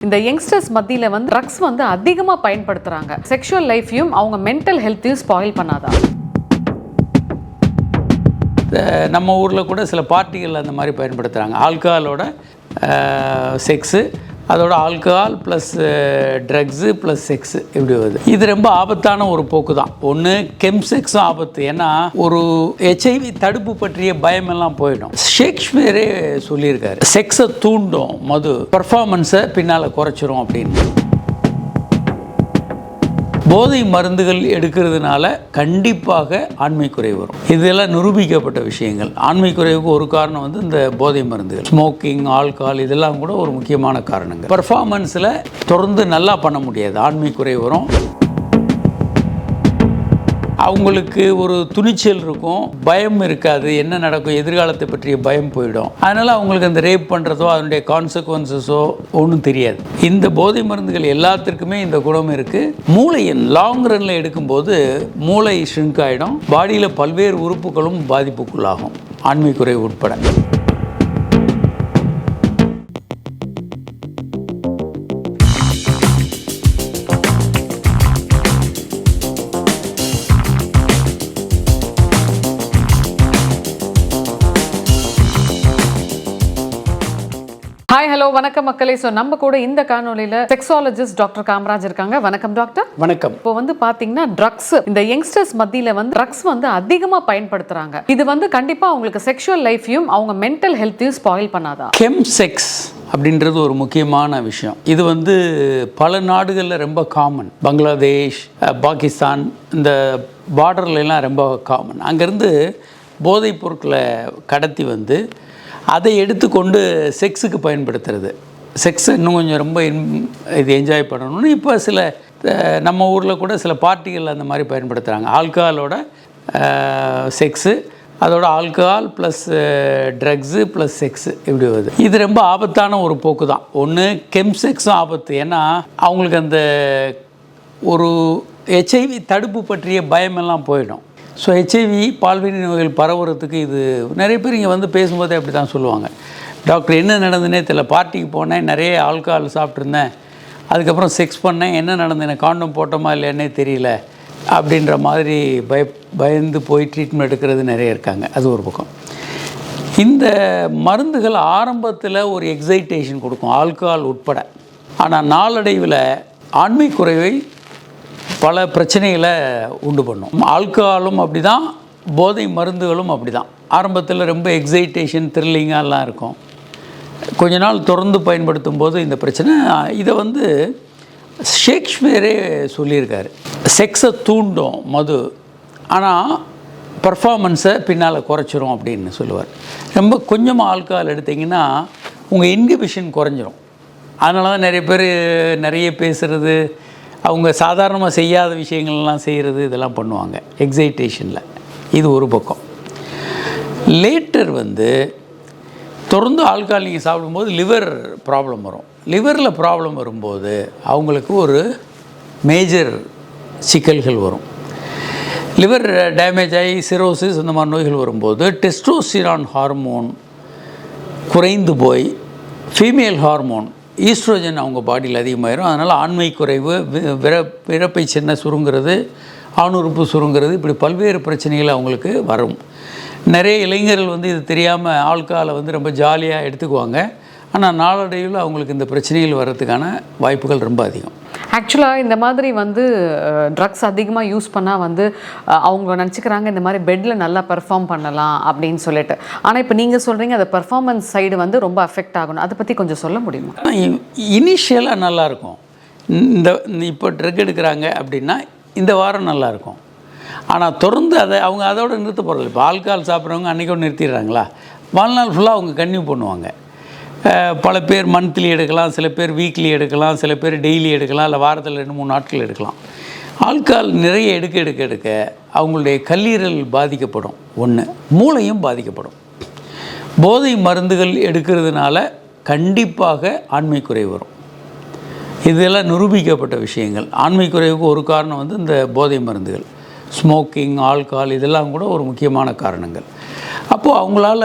இந்த யங்ஸ்டர்ஸ் மத்தியில் வந்து ட்ரக்ஸ் வந்து அதிகமாக பயன்படுத்துகிறாங்க செக்ஷுவல் லைஃப்பையும் அவங்க மென்டல் ஹெல்த்தையும் ஸ்பாயில் பண்ணாதான் நம்ம ஊரில் கூட சில பார்ட்டிகள் அந்த மாதிரி பயன்படுத்துகிறாங்க ஆல்கஹாலோட செக்ஸு அதோட alcohol plus drugs plus sex இப்படி வருது. இது ரொம்ப ஆபத்தான ஒரு போக்கு தான் ஒன்று கெம் செக்ஸும் ஆபத்து. ஏன்னா ஒரு ஹெச்ஐவி தடுப்பு பற்றிய பயமெல்லாம் போயிடும். ஷேக்ஸ்பியரே சொல்லியிருக்காரு. செக்ஸை தூண்டும் மது. பர்ஃபார்மன்ஸை பின்னால் குறைச்சிரும் அப்படின்னு. போதை மருந்துகள் எடுக்கிறதுனால கண்டிப்பாக ஆண்மை குறைவு வரும். இதெல்லாம் நிரூபிக்கப்பட்ட விஷயங்கள். ஆண்மை குறைவுக்கு ஒரு காரணம் வந்து இந்த போதை மருந்துகள். ஸ்மோக்கிங் ஆல்கால் இதெல்லாம் கூட ஒரு முக்கியமான காரணங்கள். பர்ஃபார்மன்ஸில் தொடர்ந்து நல்லா பண்ண முடியாது. ஆண்மை குறைவு வரும். அவங்களுக்கு ஒரு துணிச்சல் இருக்கும். பயம் இருக்காது. என்ன நடக்கும்? எதிர்காலத்தை பற்றிய பயம் போயிடும். அதனால் அவங்களுக்கு அந்த ரேப் பண்ணுறதோ அதனுடைய கான்சிக்வன்சஸோ ஒன்றும் தெரியாது. இந்த போதை மருந்துகள் எல்லாத்திற்குமே இந்த குணம் இருக்குது மூளையின் லாங் ரன்னில் எடுக்கும்போது மூளை ஷ்ரிங்க் ஆகிடும் பாடியில் பல்வேறு உறுப்புகளும் பாதிப்புக்குள்ளாகும். ஆண்மை குறைவு உட்பட. ஹாய் ஹலோ வணக்கம் மக்களே. ஸோ நம்ம கூட இந்த காணொலியில் செக்ஸாலஜிஸ்ட் டாக்டர் காமராஜ் இருக்காங்க. வணக்கம் டாக்டர் வணக்கம். இப்போ வந்து பாத்தீங்கன்னா ட்ரக்ஸ் இந்த யங்ஸ்டர்ஸ் மத்தியில வந்து ட்ரக்ஸ் வந்து அதிகமா பயன்படுத்துறாங்க. இது வந்து கண்டிப்பா அவங்களுக்கு செக்ஷுவல் லைஃப்பையும் அவங்க மென்டல் ஹெல்த்தையும் ஸ்பாயில் பண்ணாதா? கெம் செக்ஸ் அப்படின்றது ஒரு முக்கியமான விஷயம். இது வந்து பல நாடுகளில் ரொம்ப காமன் பங்களாதேஷ் பாகிஸ்தான் இந்த பார்டர்ல எல்லாம் ரொம்ப காமன் அங்கேருந்து போதைப் பொருட்களை கடத்தி வந்து அதை எடுத்துக்கொண்டு செக்ஸுக்கு பயன்படுத்துறது. செக்ஸ் இன்னும் கொஞ்சம் ரொம்ப இன்- இது என்ஜாய் பண்ணணும்னு இப்போ சில நம்ம ஊரில் கூட சில பார்ட்டிகள் அந்த மாதிரி பயன்படுத்துகிறாங்க ஆல்கஹாலோட செக்ஸு அதோட alcohol plus drugs plus sex இப்படி வருது. இது ரொம்ப ஆபத்தான ஒரு போக்கு தான். ஒன்று கெம் செக்ஸும் ஆபத்து. ஏன்னா அவங்களுக்கு அந்த ஒரு ஹெச்ஐவி தடுப்பு பற்றிய பயமெல்லாம் போயிடும். ஸோ ஹெச்ஐவி பால்வினை நோய்கள் பரவுறதுக்கு இது நிறைய பேர் இங்கே வந்து பேசும்போதே அப்படி தான் சொல்லுவாங்க. டாக்டர் என்ன நடந்துனே தெரியல. பார்ட்டிக்கு போனேன் நிறைய ஆல்கஹால் சாப்பிட்ருந்தேன் அதுக்கப்புறம் செக்ஸ் பண்ணேன். என்ன நடந்தேன் காண்டம் போட்டோமா இல்லையானே தெரியல. அப்படின்ற மாதிரி பய பயந்து போய் ட்ரீட்மெண்ட் எடுக்கிறது நிறைய இருக்காங்க. அது ஒரு பக்கம். இந்த மருந்துகள் ஆரம்பத்தில் ஒரு எக்ஸைட்டேஷன் கொடுக்கும் ஆல்கஹால் உட்பட. ஆனால் நாளடைவில் ஆண்மை குறைவை பல பிரச்சனைகளை உண்டு பண்ணும். ஆல்கஹாலும் அப்படி தான் போதை மருந்துகளும் அப்படி தான் ஆரம்பத்தில் ரொம்ப எக்ஸைட்டேஷன் த்ரில்லிங்காலாம் இருக்கும். கொஞ்ச நாள் தொடர்ந்து பயன்படுத்தும் போது இந்த பிரச்சனை இதை வந்து ஷேக்ஸ்பியரே சொல்லியிருக்காரு. செக்ஸை தூண்டும் மது. ஆனால் பர்ஃபார்மன்ஸை பின்னால் குறைச்சிரும் அப்படின்னு சொல்லுவார். ரொம்ப கொஞ்சமாக ஆல்கஹால் எடுத்திங்கன்னா உங்கள் இன்ஹிபிஷன் குறைஞ்சிரும். அதனால தான் நிறைய பேர் நிறைய பேசுகிறது அவங்க சாதாரணமாக செய்யாத விஷயங்கள்லாம் செய்கிறது இதெல்லாம் பண்ணுவாங்க. எக்ஸைட்டேஷனில் இது ஒரு பக்கம். லேட்டர் வந்து தொடர்ந்து ஆல்கால் நீங்கள் சாப்பிடும்போது லிவர் ப்ராப்ளம் வரும். லிவரில் ப்ராப்ளம் வரும்போது அவங்களுக்கு ஒரு மேஜர் சிக்கல்கள் வரும். லிவர் டேமேஜ் ஆகி சிரோசிஸ் இந்த மாதிரி நோய்கள் வரும்போது டெஸ்டோஸ்டிரான் ஹார்மோன் குறைந்து போய் ஃபீமேல் ஹார்மோன் ஈஸ்ட்ரோஜன் அவங்க பாடியில் அதிகமாயிரும். அதனால் ஆண்மை குறைவு விர பிறப்பை சின்ன சுருங்கிறது ஆணுறுப்பு சுருங்கிறது இப்படி பல்வேறு பிரச்சனைகள் அவங்களுக்கு வரும். நிறைய இளைஞர்கள் வந்து இது தெரியாமல் ஆள்காலை வந்து ரொம்ப ஜாலியாக எடுத்துக்குவாங்க. ஆனால் நாளடைவில் அவங்களுக்கு இந்த பிரச்சனைகள் வர்றதுக்கான வாய்ப்புகள் ரொம்ப அதிகம். ஆக்சுவலாக இந்த மாதிரி வந்து ட்ரக்ஸ் அதிகமாக யூஸ் பண்ணால் வந்து அவங்க நினச்சிக்கிறாங்க இந்த மாதிரி பெட்டில் நல்லா பெர்ஃபார்ம் பண்ணலாம் அப்படின்னு சொல்லிட்டு. ஆனால் இப்போ நீங்கள் சொல்கிறீங்க அந்த பெர்ஃபார்மன்ஸ் சைடு வந்து ரொம்ப அஃபெக்ட் ஆகணும். அதை பற்றி கொஞ்சம் சொல்ல முடியுமா? ஆனால் இனிஷியலாக நல்லாயிருக்கும் இந்த இப்போ ட்ரக் எடுக்கிறாங்க அப்படின்னா இந்த வாரம் நல்லாயிருக்கும் ஆனால் தொடர்ந்து அதை அவங்க அதோட நிறுத்த போகிறதில்ல இப்போ ஆல்கஹால் சாப்பிட்றவங்க அன்றைக்கோடு நிறுத்திடுறாங்களா? வாழ்நாள் ஃபுல்லாக அவங்க கன்டினியூ பண்ணுவாங்க. பல பேர் மந்த்லி எடுக்கலாம் சில பேர் வீக்லி எடுக்கலாம் சில பேர் டெய்லி எடுக்கலாம் இல்லை வாரத்தில் ரெண்டு மூணு நாட்கள் எடுக்கலாம். ஆட்கால் நிறைய எடுக்க எடுக்க எடுக்க அவங்களுடைய கல்லீரல் பாதிக்கப்படும். ஒன்று மூளையும் பாதிக்கப்படும். போதை மருந்துகள் எடுக்கிறதுனால கண்டிப்பாக ஆண்மை குறைவு வரும். இதெல்லாம் நிரூபிக்கப்பட்ட விஷயங்கள். ஆண்மை குறைவுக்கு ஒரு காரணம் வந்து இந்த போதை மருந்துகள். ஸ்மோக்கிங் ஆல்கால் இதெல்லாம் கூட ஒரு முக்கியமான காரணங்கள். அப்போது அவங்களால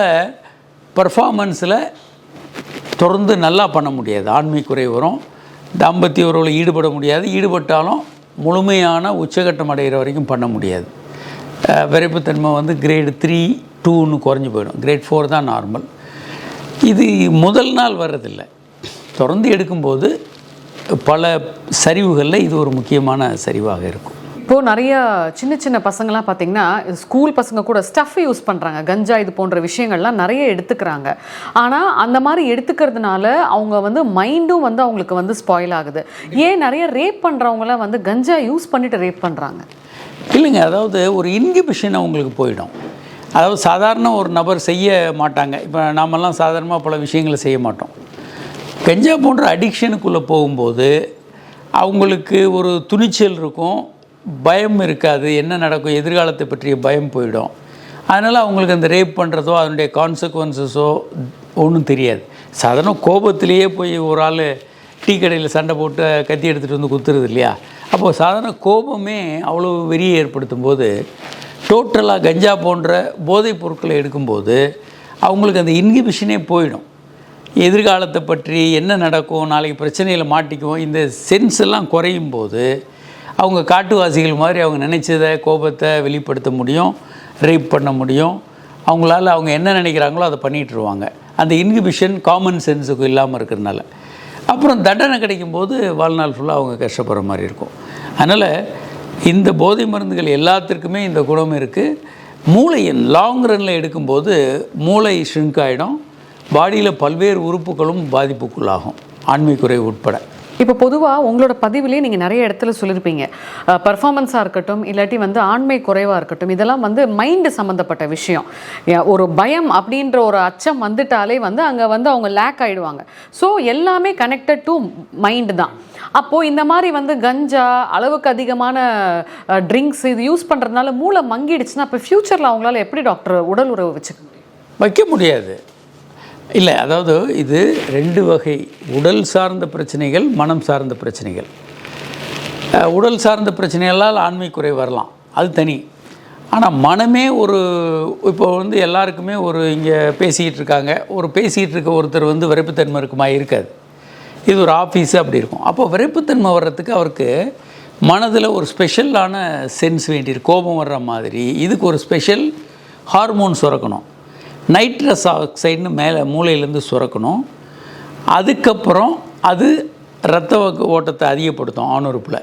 பர்ஃபார்மன்ஸில் தொடர்ந்து நல்லா பண்ண முடியாது. ஆன்மீக குறை வரும். தாம்பத்திய உறவில் ஈடுபட முடியாது. ஈடுபட்டாலும் முழுமையான உச்சகட்டம் அடைகிற வரைக்கும் பண்ண முடியாது. விரைப்புத்தன்மை வந்து கிரேடு த்ரீ டூன்னு குறைஞ்சி போயிடும். கிரேட் ஃபோர் தான் நார்மல் இது முதல் நாள் வர்றதில்லை. தொடர்ந்து எடுக்கும்போது பல சரிவுகளில் இது ஒரு முக்கியமான சரிவாக இருக்கும். இப்போது நிறைய சின்ன சின்ன பசங்கலாம் பார்த்தீங்கன்னா ஸ்கூல் பசங்க கூட ஸ்டஃப் யூஸ் பண்ணுறாங்க கஞ்சா இது போன்ற விஷயங்கள்லாம் நிறைய எடுத்துக்கிறாங்க. ஆனால் அந்த மாதிரி எடுத்துக்கிறதுனால அவங்க வந்து மைண்டும் வந்து அவங்களுக்கு வந்து ஸ்பாயில் ஆகுது. ஏன் நிறைய ரேப் பண்ணுறவங்களாம் வந்து கஞ்சா யூஸ் பண்ணிட்டு ரேப் பண்ணுறாங்க இல்லைங்க. அதாவது ஒரு இன்கிபிஷன் அவங்களுக்கு போயிடும். அதாவது சாதாரண ஒரு நபர் செய்ய மாட்டாங்க. இப்போ நாமெல்லாம் சாதாரணமாக பல விஷயங்களை செய்ய மாட்டோம். கஞ்சா போன்ற அடிக்ஷனுக்குள்ளே போகும்போது அவங்களுக்கு ஒரு துணிச்சல் இருக்கும். பயம் இருக்காது என்ன நடக்கும் எதிர்காலத்தை பற்றிய பயம் போயிடும். அதனால் அவங்களுக்கு அந்த ரேப் பண்ணுறதோ அதனுடைய கான்சிக்வன்சஸோ ஒன்றும் தெரியாது. சாதாரண கோபத்திலேயே போய் ஒரு ஆள் டீ கடையில் சண்டை போட்டு கத்தி எடுத்துகிட்டு வந்து குத்துறது இல்லையா? அப்போது சாதாரண கோபமே அவ்வளோ வெறியை ஏற்படுத்தும் போது டோட்டலாக கஞ்சா போன்ற போதைப் பொருட்களை எடுக்கும்போது அவங்களுக்கு அந்த இன்ஹிபிஷனே போயிடும். எதிர்காலத்தை பற்றி என்ன நடக்கும் நாளைக்கு பிரச்சனையில் மாட்டிக்குவோம் இந்த சென்ஸ் எல்லாம் குறையும் போது அவங்க காட்டுவாசிகள் மாதிரி அவங்க நினைச்சதை கோபத்தை வெளிப்படுத்த முடியும் ரேப் பண்ண முடியும். அவங்களால அவங்க என்ன நினைக்கிறாங்களோ அதை பண்ணிகிட்ருவாங்க அந்த இன்ஹிபிஷன் காமன் சென்ஸுக்கு இல்லாமல் இருக்கிறதுனால. அப்புறம் தண்டனை கிடைக்கும்போது வாழ்நாள் ஃபுல்லாக அவங்க கஷ்டப்படுற மாதிரி இருக்கும். அதனால் இந்த போதை மருந்துகள் எல்லாத்திற்குமே இந்த குணம் இருக்குது மூளையின் லாங் ரனில் எடுக்கும்போது மூளை ஷ்ரிங்க் ஆகிடும் பாடியில் பல்வேறு உறுப்புகளும் பாதிப்புக்குள்ளாகும். ஆண்மைக்குறை உட்பட. இப்போ பொதுவாக உங்களோட பதிவிலே நீங்கள் நிறைய இடத்துல சொல்லியிருப்பீங்க பர்ஃபாமன்ஸாக இருக்கட்டும் இல்லாட்டி வந்து ஆண்மை குறைவாக இருக்கட்டும் இதெல்லாம் வந்து மைண்டு சம்மந்தப்பட்ட விஷயம். ஒரு பயம் அப்படின்ற ஒரு அச்சம் வந்துட்டாலே வந்து அங்கே வந்து அவங்க லேக் ஆகிடுவாங்க ஸோ எல்லாமே கனெக்டட் டு மைண்டு தான். அப்போது இந்த மாதிரி வந்து கஞ்சா அளவுக்கு அதிகமான ட்ரிங்க்ஸ் இது யூஸ் பண்ணுறதுனால மூளை மங்கிடுச்சுன்னா அப்போ ஃப்யூச்சரில் அவங்களால எப்படி டாக்டர் உடல் உறவு வச்சுக்க முடியும்? வைக்க முடியாது. இல்லை அதாவது இது ரெண்டு வகை. உடல் சார்ந்த பிரச்சனைகள் மனம் சார்ந்த பிரச்சனைகள். உடல் சார்ந்த பிரச்சனைகளால் ஆண்மை குறை வரலாம். அது தனி. ஆனால் மனமே ஒரு இப்போ வந்து எல்லாருக்குமே ஒரு இங்கே பேசிக்கிட்டு இருக்காங்க. ஒரு பேசிகிட்டு இருக்க ஒருத்தர் வந்து விரைப்புத்தன்மை இருக்குமா? இருக்காது. இது ஒரு ஆஃபீஸு அப்படி இருக்கும். அப்போ விரைப்புத்தன்மை வர்றதுக்கு அவருக்கு மனதில் ஒரு ஸ்பெஷலான சென்ஸ் வேண்டியிருக்கு. கோபம் வர்ற மாதிரி. இதுக்கு ஒரு ஸ்பெஷல் ஹார்மோன் சுரக்கணும். நைட்ரஸ் ஆக்சைடுன்னு மேலே மூளையிலேருந்து சுரக்கணும். அதுக்கப்புறம் அது இரத்த ஓட்டத்தை அதிகப்படுத்தும் ஆணுறுப்பில்.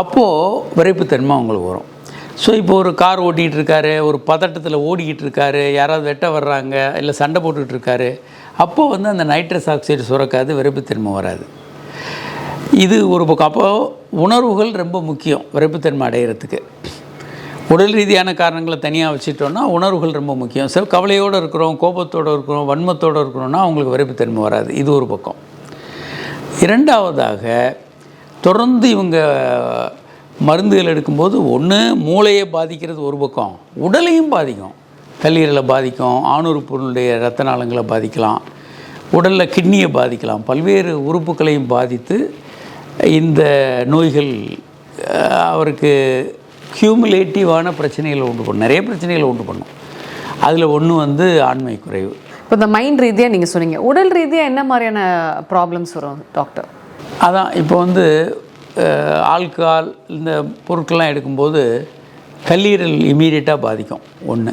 அப்போது விரைப்புத்தன்மை அவங்களுக்கு வரும். ஸோ இப்போ ஒரு கார் ஓட்டிகிட்டு இருக்காரு ஒரு பதட்டத்தில் ஓடிக்கிட்டு இருக்காரு யாராவது வெட்ட வர்றாங்க இல்லை சண்டை போட்டுக்கிட்டு இருக்காரு அப்போது வந்து அந்த நைட்ரஸ் ஆக்சைடு சுரக்காது விரைப்புத்தன்மை வராது. இது ஒரு பக்கம். அப்போது உணர்வுகள் ரொம்ப முக்கியம் விரைப்புத்தன்மை அடையிறதுக்கு. உடல் ரீதியான காரணங்களை தனியாக வச்சுட்டோம்னா உணர்வுகள் ரொம்ப முக்கியம். ஸோ கவலையோடு இருக்கிறோம் கோபத்தோடு இருக்கிறோம் வன்மத்தோடு இருக்கிறோம்னா அவங்களுக்கு விரைப்புத்தன்மை வராது. இது ஒரு பக்கம். இரண்டாவதாக தொடர்ந்து இவங்க மருந்துகள் எடுக்கும்போது ஒன்று மூளையை பாதிக்கிறது ஒரு பக்கம். உடலையும் பாதிக்கும். கல்லீரலை பாதிக்கும் ஆணுறுப்புடைய ரத்த நாளங்களை பாதிக்கலாம். உடலில் கிட்னியை பாதிக்கலாம். பல்வேறு உறுப்புகளையும் பாதித்து இந்த நோய்கள் அவருக்கு கியூமுலேட்டிவான பிரச்சனைகளை உண்டு பண்ணும். நிறைய பிரச்சனைகளை உண்டு பண்ணும். அதில் ஒன்று வந்து ஆண்மை குறைவு. இப்போ இந்த மைண்ட் ரீதியாக நீங்கள் சொன்னீங்க. உடல் ரீதியாக என்ன மாதிரியான ப்ராப்ளம்ஸ் வரும் டாக்டர் அதான் இப்போ வந்து ஆல்கஹால் இந்த பொருட்கள்லாம் எடுக்கும்போது கல்லீரல் இமீடியட்டாக பாதிக்கும் ஒன்று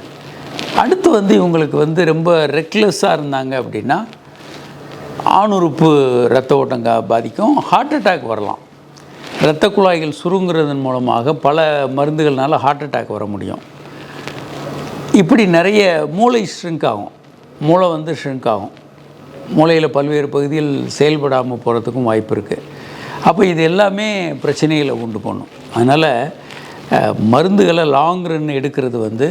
அடுத்து வந்து இவங்களுக்கு வந்து ரொம்ப ரெக்லெஸ்ஸாக இருந்தாங்க அப்படின்னா ஆணுறுப்பு ரத்த ஓட்டங்க பாதிக்கும் ஹார்ட் அட்டாக் வரலாம். இரத்த குழாய்கள் சுருங்குறதன் மூலமாக பல மருந்துகள்னால ஹார்ட் அட்டாக் வர முடியும். இப்படி நிறைய மூளை ஷ்ரிங்க் ஆகும். மூளை வந்து ஷ்ரிங்க் ஆகும். மூளையில் பல்வேறு பகுதியில் செயல்படாமல் போகிறதுக்கும் வாய்ப்பு இருக்குது அப்போ இது எல்லாமே பிரச்சனைகளை உண்டு பண்ணும். அதனால் மருந்துகளை லாங் ரன் எடுக்கிறது வந்து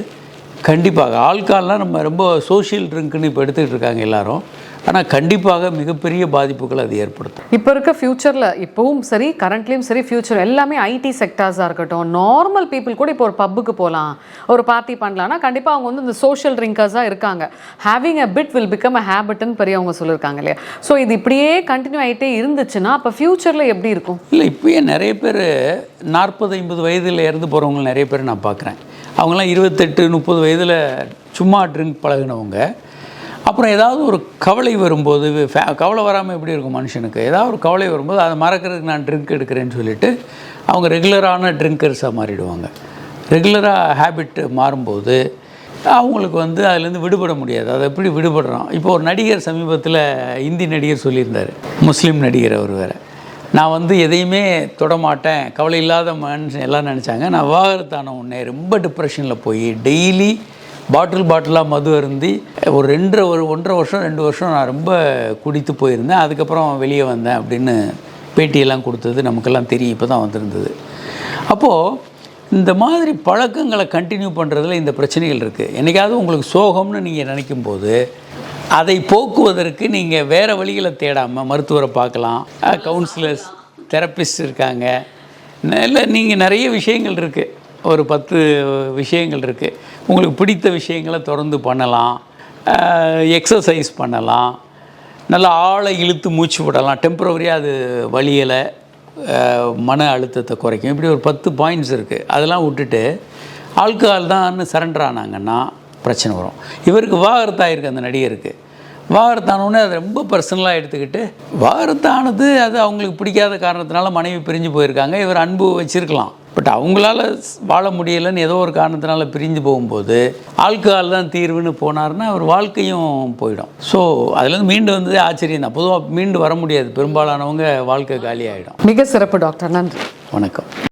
கண்டிப்பாக ஆல்கால்லாம் நம்ம ரொம்ப சோஷியல் ட்ரிங்க்குன்னு இப்போ எடுத்துக்கிட்டு இருக்காங்க எல்லோரும். ஆனால் கண்டிப்பாக மிகப்பெரிய பாதிப்புகளை அது ஏற்படுத்தும். இப்போ இருக்க ஃபியூச்சரில் இப்போவும் சரி கரண்ட்லேயும் சரி ஃபியூச்சர் எல்லாமே ஐடி செக்டார்ஸாக இருக்கட்டும் நார்மல் பீப்புள் கூட இப்போ ஒரு பப்புக்கு போகலாம் ஒரு பார்ட்டி பண்ணலாம்னா கண்டிப்பாக அவங்க வந்து இந்த சோஷியல் ட்ரிங்கர்ஸாக இருக்காங்க. Having a bit will become a ஹேபிட்னு பெரியவங்க சொல்லியிருக்காங்க இல்லையா? ஸோ இது இப்படியே கண்டினியூ ஆகிட்டே இருந்துச்சுன்னா அப்போ ஃபியூச்சரில் எப்படி இருக்கும்? இல்லை இப்போயே நிறைய பேர் நாற்பது ஐம்பது வயதில் இறந்து போகிறவங்க நிறைய பேர் நான் பார்க்குறேன் அவங்களாம் இருபத்தெட்டு முப்பது வயதில் சும்மா ட்ரிங்க் பழகினவங்க. அப்புறம் ஏதாவது ஒரு கவலை வரும்போது ஃபே- கவலை வராமல் எப்படி இருக்கும் மனுஷனுக்கு? ஏதாவது ஒரு கவலை வரும்போது அதை மறக்கிறதுக்கு நான் ட்ரிங்க் எடுக்கிறேன்னு சொல்லிட்டு அவங்க ரெகுலரான ட்ரிங்கர்ஸாக மாறிடுவாங்க. ரெகுலராக ஹேபிட் மாறும்போது அவங்களுக்கு வந்து அதுலேருந்து விடுபட முடியாது. அதை எப்படி விடுபடுறோம் இப்போ ஒரு நடிகர் சமீபத்தில் இந்தி நடிகர் சொல்லியிருந்தார். முஸ்லீம் நடிகர் அவர் வேறு. நான் வந்து எதையுமே தொடமாட்டேன் கவலை இல்லாத மனுஷன் எல்லாம் நினச்சாங்க. நான் விவாகரத்தான உடனே ரொம்ப டிப்ரெஷனில் போய் டெய்லி பாட்டில் பாட்டிலாக மது அருந்தி ஒரு ரெண்டரை ஒரு ஒன்றரை வருஷம் ரெண்டு வருஷம் நான் ரொம்ப குடித்து போயிருந்தேன். அதுக்கப்புறம் வெளியே வந்தேன் அப்படின்னு பேட்டியெல்லாம் கொடுத்தது நமக்கெல்லாம் தெரியும். இப்போ தான் வந்திருந்தது. அப்போது இந்த மாதிரி பழக்கங்களை கண்டினியூ பண்ணுறதுல இந்த பிரச்சனைகள் இருக்குது என்னைக்காவது உங்களுக்கு சோகம்னு நீங்கள் நினைக்கும் போது அதை போக்குவதற்கு நீங்கள் வேறு வழிகளை தேடாமல் மருத்துவரை பார்க்கலாம். கவுன்சிலர்ஸ் தெரப்பிஸ்ட் இருக்காங்க. இல்லை நீங்கள் நிறைய விஷயங்கள் இருக்குது ஒரு பத்து விஷயங்கள் இருக்குது உங்களுக்கு பிடித்த விஷயங்களை தொடர்ந்து பண்ணலாம். எக்ஸசைஸ் பண்ணலாம். நல்லா ஆழை இழுத்து மூச்சு விடலாம். டெம்பரவரியாக அது வழியலை மன அழுத்தத்தை குறைக்கும். இப்படி ஒரு பத்து பாயிண்ட்ஸ் இருக்குது அதெல்லாம் விட்டுட்டு ஆல்கஹால் தான் சரண்டர் ஆனாங்கன்னா பிரச்சனை வரும். இவருக்கு வாகரத்தாயிருக்கு அந்த நடிகருக்கு. வாகரத்தானோடனே அதை ரொம்ப பர்சனலாக எடுத்துக்கிட்டு வாகரத்தானது அது அவங்களுக்கு பிடிக்காத காரணத்தினால மனைவி பிரிஞ்சு போயிருக்காங்க. இவர் அன்பு வச்சுருக்கலாம். பட் அவங்களால வாழ முடியலைன்னு ஏதோ ஒரு காரணத்தினால பிரிஞ்சு போகும்போது ஆல்கஹால் தான் தீர்வுன்னு போனாருன்னா அவர் வாழ்க்கையும் போயிடும். ஸோ அதுலேருந்து மீண்டு வந்ததே ஆச்சரியம் தான். பொதுவாக மீண்டு வர முடியாது. பெரும்பாலானவங்க வாழ்க்கை காலி ஆகிடும் மிக சிறப்பு டாக்டர். நன்றி. வணக்கம்.